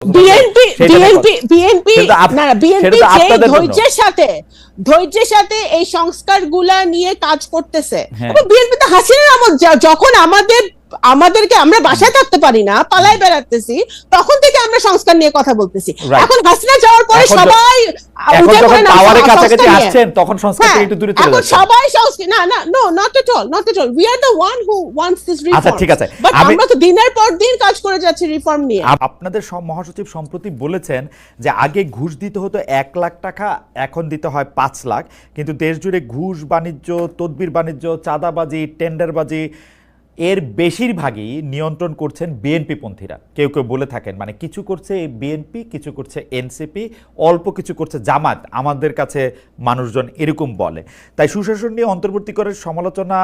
BNP BNP BNP না BNP যে ধৈর্যের সাথে ধৈর্যের সাথে এই সংস্কারগুলা নিয়ে কাজ করতেছে। হ্যাঁ। এবং বিএনপি তো হাসিনার আমল যখন আমাদের আমাদেরকে আমরা বাসায় থাকতে পারি না পালায় বেড়াতেছি তখন থেকে আমরা সংস্কার নিয়ে কথা বলতেছি। এখন হাসিনা যাওয়ার পরে সবাই তখন সংস্কার হ্যাঁ, একটু দূরে চলে এখন সবাই সংস্কার না না no not at all not at all we are the one who wants this reform আচ্ছা, ঠিক আছে। আমরা তো দিনের পর দিন কাজ করে যাচ্ছি রিফর্ম নিয়ে। আপনাদের মহাসচিব সম্প্রতি বলেছেন যে আগে ঘুষ দিতে হতো এক লাখ টাকা এখন দিতে হয় পাঁচ লাখ। কিন্তু দেশ জুড়ে ঘুষ বাণিজ্য তদবির বাণিজ্য চাঁদাবাজি টেন্ডারবাজি এর বেশিরভাগই নিয়ন্ত্রণ করছেন বিএনপি পন্থীরা কেউ কেউ বলে থাকেন মানে কিছু করছে বিএনপি, কিছু করছে এনসিপি, অল্প কিছু করছে জামাত। আমাদের কাছে মানুষজন এরকম বলে। তাই সুশাসন নিয়ে অন্তর্বর্তীকরের সমালোচনা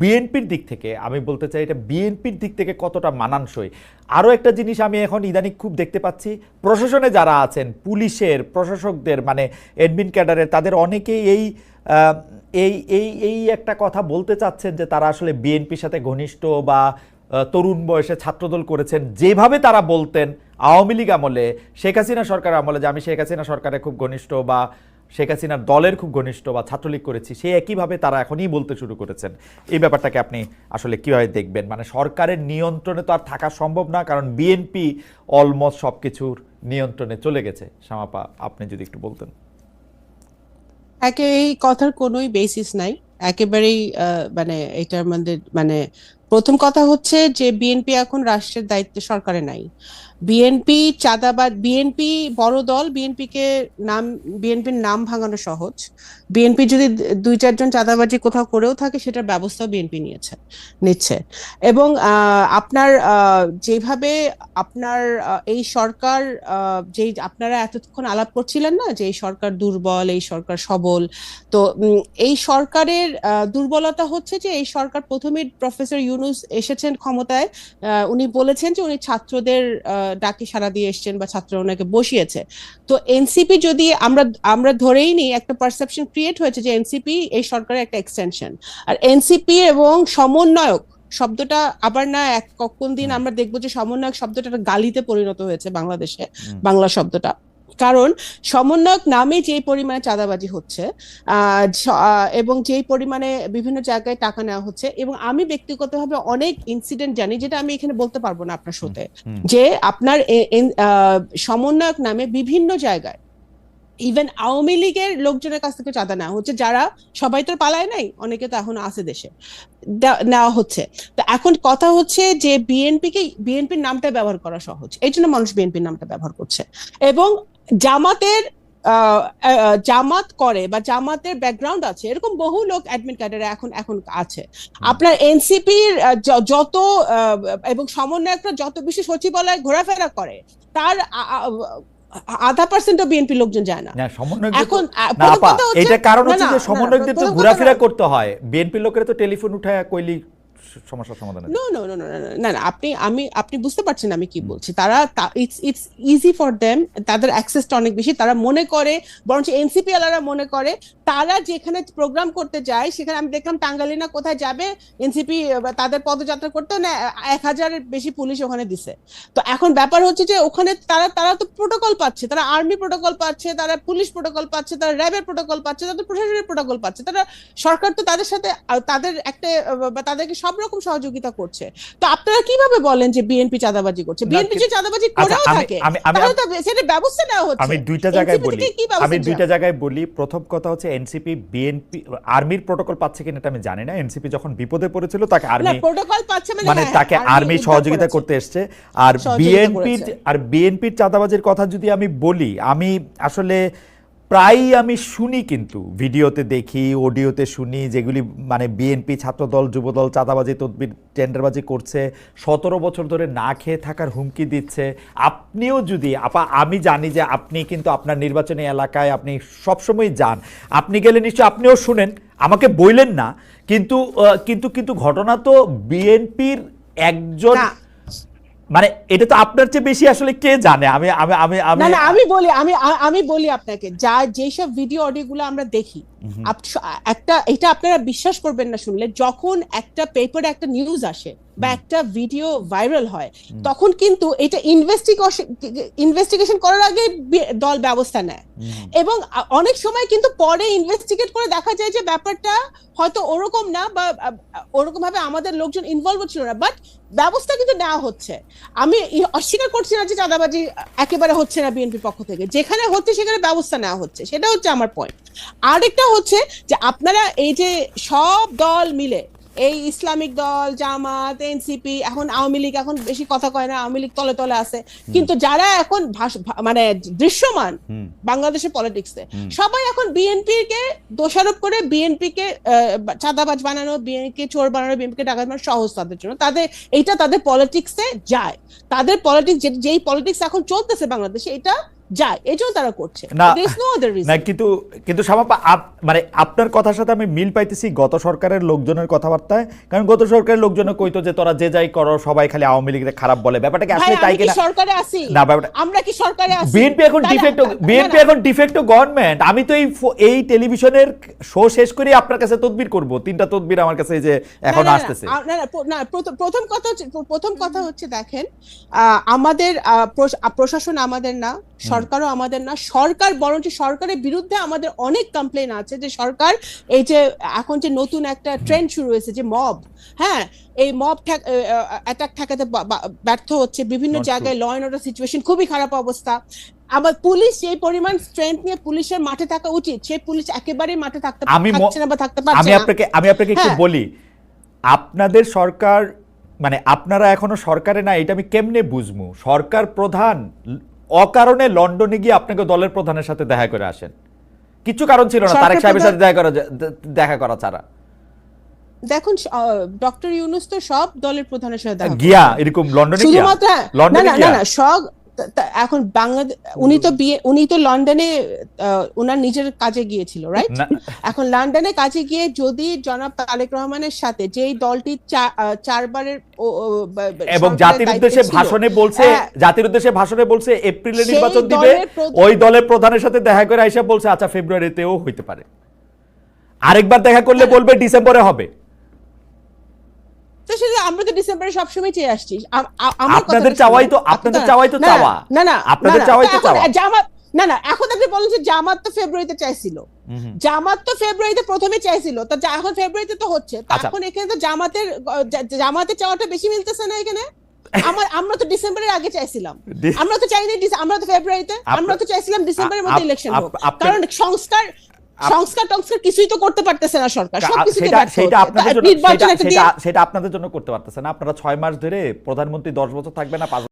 বিএনপির দিক থেকে আমি বলতে চাই এটা বিএনপির দিক থেকে কতটা মানানসই। আরও একটা জিনিস আমি এখন ইদানিং খুব দেখতে পাচ্ছি, প্রশাসনে যারা আছেন, পুলিশের, প্রশাসকদের মানে অ্যাডমিন ক্যাডারের তাদের অনেকেই এই এই এই এই একটা কথা বলতে চাচ্ছেন যে তারা আসলে বিএনপির সাথে ঘনিষ্ঠ বা তরুণ বয়সে ছাত্রদল করেছেন, যেভাবে তারা বলতেন আওয়ামী লীগ আমলে, শেখ হাসিনা সরকার আমলে যে আমি শেখ হাসিনা সরকারের খুব ঘনিষ্ঠ বা শেখ হাসিনার দলের খুব ঘনিষ্ঠ বা ছাত্রলীগ করেছি সেই একইভাবে তারা এখনই বলতে শুরু করেছেন। এই ব্যাপারটাকে আপনি আসলে কীভাবে দেখবেন? মানে সরকারের নিয়ন্ত্রণে তো আর থাকা সম্ভব না, কারণ বিএনপি অলমোস্ট সব কিছুর নিয়ন্ত্রণে চলে গেছে। শ্যামাপা, আপনি যদি একটু বলতেন। একে এই কথার কোনোই বেসিস নাই। একেবারেই মানে এটার মধ্যে মানে প্রথম কথা হচ্ছে যে বিএনপি এখন রাষ্ট্রের দায়িত্বে সরকারে নাই। বিএনপি চাঁদাবাদ বিএনপি বড় দল বিএনপি কে নাম বিএনপির নাম ভাঙানো সহজ। বিএনপি যদি দুই চারজন চাঁদাবাজি কোথাও করেও থাকে, সেটার ব্যবস্থা বিএনপি নিয়েছে, নিচ্ছে। এবং আপনার যেভাবে আপনার এই সরকার যেই আপনারা এতক্ষণ আলাপ করছিলেন না যে এই সরকার দুর্বল, এই সরকার সবল, তো এই সরকারের দুর্বলতা হচ্ছে যে এই সরকার প্রথমে প্রফেসর ইউনুস এসেছেন ক্ষমতায় উনি বলেছেন যে উনি ছাত্রদের ডাকে সাড়া দিয়ে এসেছেন বা ছাত্র ওনাকে বসিয়েছে। তো এনসিপি যদি আমরা আমরা ধরেই নিই একটা পারসেপশন ক্রিয়েট হয়েছে যে এনসিপি এই সরকারের একটা এক্সটেনশন আর এনসিপি এবং সমন্বয়ক শব্দটা আবার না এক কোন দিন আমরা দেখব যে সমন্বয়ক শব্দটা গালিতে পরিণত হয়েছে বাংলাদেশে বাংলা শব্দটা। কারণ সমন্বয়ক নামে যে পরিমাণে চাঁদাবাজি হচ্ছে এবং যেই পরিমাণে বিভিন্ন জায়গায় টাকা নেওয়া হচ্ছে এবং আমি ব্যক্তিগতভাবে অনেক ইনসিডেন্ট জানি যেটা আমি এখানে বলতে পারব না আপনার সাথে যে আপনার সমন্বয়ক নামে বিভিন্ন জায়গায় ইভেন আওয়ামী লীগের লোকজনের কাছ থেকে চাঁদা নেওয়া হচ্ছে যারা সবাই তো পালায় নাই অনেকে তো এখন আছে দেশে নেওয়া হচ্ছে। তো এখন কথা হচ্ছে যে বিএনপি কে বিএনপির নামটা ব্যবহার করা সহজ এই জন্য মানুষ বিএনপির নামটা ব্যবহার করছে এবং জামাতের জামাত করে বা জামাতের ব্যাকগ্রাউন্ড আছে এরকম বহু লোক অ্যাডমিট কার্ডের এখন এখন আছে। আপনার এনসিপির যত এবং সমন্বয়করা যত বেশি সচিবালয় ঘোরাফেরা করে তার আধা পার্সেন্ট বিএনপি লোকজন যায় না। এখন এটা কারণ হচ্ছে যে সমন্বয়কদের তো ঘোরাফেরা করতে হয়। বিএনপি লোকেরা তো টেলিফোন উঠায় কইলি সমস্যার সমাধান নো নো নো না না আপনি আমি আপনি বুঝতে পারছেন আমি কি বলছি। তারা it's it's easy for them তাদের অ্যাক্সেসটা অনেক বেশি। তারা মনে করে বরঞ্চ এনসিপি আলারা মনে করে তারা যেখানে প্রোগ্রাম করতে যায় সেখানে আমি দেখলাম টাঙ্গালিনা কোথায় যাবে এনসিপি তাদের পদযাত্রা করতে না এক হাজারের বেশি পুলিশ ওখানে দিছে। তো এখন ব্যাপার হচ্ছে যে ওখানে তারা তারা তো প্রোটোকল পাচ্ছে তারা আর্মি প্রোটোকল পাচ্ছে তারা পুলিশ প্রোটোকল পাচ্ছে তারা র্যাবের প্রোটোকল পাচ্ছে তাদের প্রশাসনের প্রোটোকল পাচ্ছে। তারা সরকার তো তাদের সাথে তাদের একটা তাদেরকে সব রকম সহযোগিতা করছে? তো আপনারা কীভাবে বলেন যে বিএনপি চাঁদাবাজি করছে? বিএনপি যে চাঁদাবাজি আচ্ছা, করেও থাকে তাহলে তো সেটা ব্যবস্থা নেওয়া হচ্ছে। আমি দুইটা জায়গায় বলি। আমি দুইটা জায়গায় বলি। প্রথম কথা হচ্ছে এনসিপি বিএনপি আর্মির প্রোটোকল পাচ্ছে কিনা এটা আমি জানি না। এনসিপি যখন বিপদে পড়েছিল তাকে আর্মি প্রোটোকল পাচ্ছে মানে মানে হ্যাঁ, তাকে আর্মি সহযোগিতা করতে এসছে। আর বিএনপি আর বিএনপির চাঁদাবাজির কথা যদি আমি বলি আমি আসলে প্রায়ই আমি শুনি কিন্তু, ভিডিওতে দেখি, অডিওতে শুনি যেগুলি মানে বিএনপি ছাত্রদল, যুবদল, চাঁদাবাজি, তদবির, টেন্ডারবাজি করছে, সতেরো বছর ধরে না খেয়ে থাকার হুমকি দিচ্ছে আপনিও যদি, আপা, আমি জানি যে আপনি কিন্তু আপনার নির্বাচনী এলাকায় আপনি সবসময় যান আপনি গেলে নিশ্চয় আপনিও শুনেন, আমাকে বললেন না, কিন্তু কিন্তু কিন্তু ঘটনা তো বিএনপির একজন। মানে এটা তো আপনার চেয়ে বেশি আসলে কে জানে? আমি আমি আমি আমি বলি, আমি আমি বলি আপনাকে, যা, যেসব ভিডিও অডিও গুলো আমরা দেখি একটা এটা আপনারা বিশ্বাস করবেন না শুনলে যখন একটা পেপারে একটা নিউজ আসে বা একটা ভিডিও ভাইরাল হয় তখন কিন্তু এটা ইনভেস্টিগেশন ইনভেস্টিগেশন করার আগে দল ব্যবস্থা নেয়। এবং অনেক সময় কিন্তু পরে ইনভেস্টিগেট করে দেখা যায় যে ব্যাপারটা হয়তো ওরকম না বা ওরকম ভাবে আমাদের লোকজন ইনভলভ ছিল না বাট ব্যবস্থা কিন্তু নেওয়া হচ্ছে। আমি অস্বীকার করছি না যে চাঁদাবাজি একেবারে হচ্ছে না বিএনপির পক্ষ থেকে। যেখানে হচ্ছে সেখানে ব্যবস্থা নেওয়া হচ্ছে। সেটা হচ্ছে আমার পয়েন্ট আরেকটা হচ্ছে যে আপনারা এই যে সব দল মিলে এই ইসলামিক দল জামাত এনসিপি এখন আওয়ামী লীগ এখন বেশি কথা কয় না আওয়ামী লীগ তলে তলে আছে। কিন্তু যারা এখন মানে দৃশ্যমান বাংলাদেশের পলিটিক্সে সবাই এখন বিএনপি কে দোষারোপ করে বিএনপি কে চাঁদাবাজ বানানো বিএনপি কে চোর বানানো বিএনপি কে ডাকাত বানানো সহজ তাদের জন্য। তাদের এইটা তাদের পলিটিক্সে যায়। তাদের পলিটিক্স যেই পলিটিক্স এখন চলতেছে বাংলাদেশে এটা যায় এই তারা করছে। না, কিন্তু কিন্তু মানে আপনার কথার সাথে আমি মিল পাইতেছি গত সরকারের লোকজনের কথাবার্তায়। কারণ গত সরকারের লোকজন কইতো যে তোরা যে যাই করো সবাই খালি আওয়ামী লীগের খারাপ বলে। ব্যাপারটা কি আসলে তাই কিনা সরকারে আছি? না, ব্যাপারটা- আমরা কি সরকারে আছি? বিএনপি এখন ডিফেক্টো বিএনপি এখন ডিফেক্টো গভর্নমেন্ট আমি তো এই এই টেলিভিশনের শো শেষ করে আপনার কাছে তদবির করব। তিনটা তদবির আমার কাছে এই যে এখন আসতেছে। না, না, প্রথম- কথা হচ্ছে প্রথম কথা হচ্ছে দেখেন আমাদের প্রশাসন আমাদের না সরকারও আমাদের না সরকার বরঞ্চ সরকারের বিরুদ্ধে আমাদের অনেক কমপ্লেন আছে যে সরকার এই যে এখন যে নতুন একটা ট্রেন্ড শুরু হয়েছে যে মব হ্যাঁ এই মব অ্যাটাক ঠেকাতে ব্যর্থ হচ্ছে বিভিন্ন জায়গায় ল অ্যান্ড অর্ডার সিচুয়েশন খুবই খারাপ অবস্থা। আবার পুলিশ যে পরিমাণ স্ট্রেংথ নিয়ে পুলিশের মাঠে থাকা উচিত সেই পুলিশ একেবারেই মাঠে থাকতে থাকছে না বা থাকতে পারছে আমি আপনাকে আমি আপনাকে একটু হ্যাঁ। বলি আপনাদের সরকার মানে আপনারা এখনও সরকারে না এটা আমি কেমনে বুঝব? সরকার প্রধান অকারণে লন্ডনে গিয়ে আপনাকে দলের প্রধানের সাথে দেখা করে আসেন। কিছু কারণ ছিল না তারেক সাহেবের সাথে দেখা করা দেখা করা ছাড়া। দেখুন ডক্টর ইউনুস তো সব দলের প্রধানের সাথে দেখা গিয়া এরকম লন্ডনে গিয়া? লন্ডনে না না না সব এখন বাংলাদেশ উনি তো বিয়ে উনি তো লন্ডনে ওনার নিজের কাজে গিয়েছিল রাইট এখন লন্ডনে কাজে গিয়ে যদি জনাব তারেক রহমানের সাথে যেই দলটি চারবারের এবং জাতির উদ্দেশ্যে ভাষণে বলছে হ্যাঁ, জাতির উদ্দেশ্যে ভাষণে বলছে এপ্রিলে নির্বাচন দিবে ওই দলের প্রধানের সাথে দেখা করে আইসা বলছে আচ্ছা ফেব্রুয়ারিতেও হইতে পারে। আরেকবার দেখা করলে বলবে ডিসেম্বরে হবে। তো সেটা আমরা তো ডিসেম্বরে সবসময় চেয়ে আসছি। আপনাদের চাওয়াই তো- আপনাদের চাওয়াই তো চাওয়া। না না আপনাদের চাওয়াই তো চাওয়া। জামাত না না এখন আপনি বলেন যে জামাত তো ফেব্রুয়ারিতে চাইছিল। জামাত তো ফেব্রুয়ারিতে প্রথমে চাইছিল। তো এখন ফেব্রুয়ারিতে তো হচ্ছে। আচ্ছা। এখন এখানে তো জামাতের জামাতের চাওয়াটা বেশি মিলতেছে না এখানে? আমার আমরা তো ডিসেম্বরের আগে চাইছিলাম। আমরা তো চাইনি আমরা তো ফেব্রুয়ারিতে আমরা তো চাইছিলাম ডিসেম্বরের মধ্যে ইলেকশন হোক। কারণ সংস্কার সংস্কার টংস্কার কিছুই তো করতে পারতেছে না সরকার সেটা সেটা আপনাদের জন্য সেটা- আপনাদের জন্য করতে পারতেছে না। আপনারা ছয় মাস ধরে প্রধানমন্ত্রী দশ বছর থাকবে না পাঁচ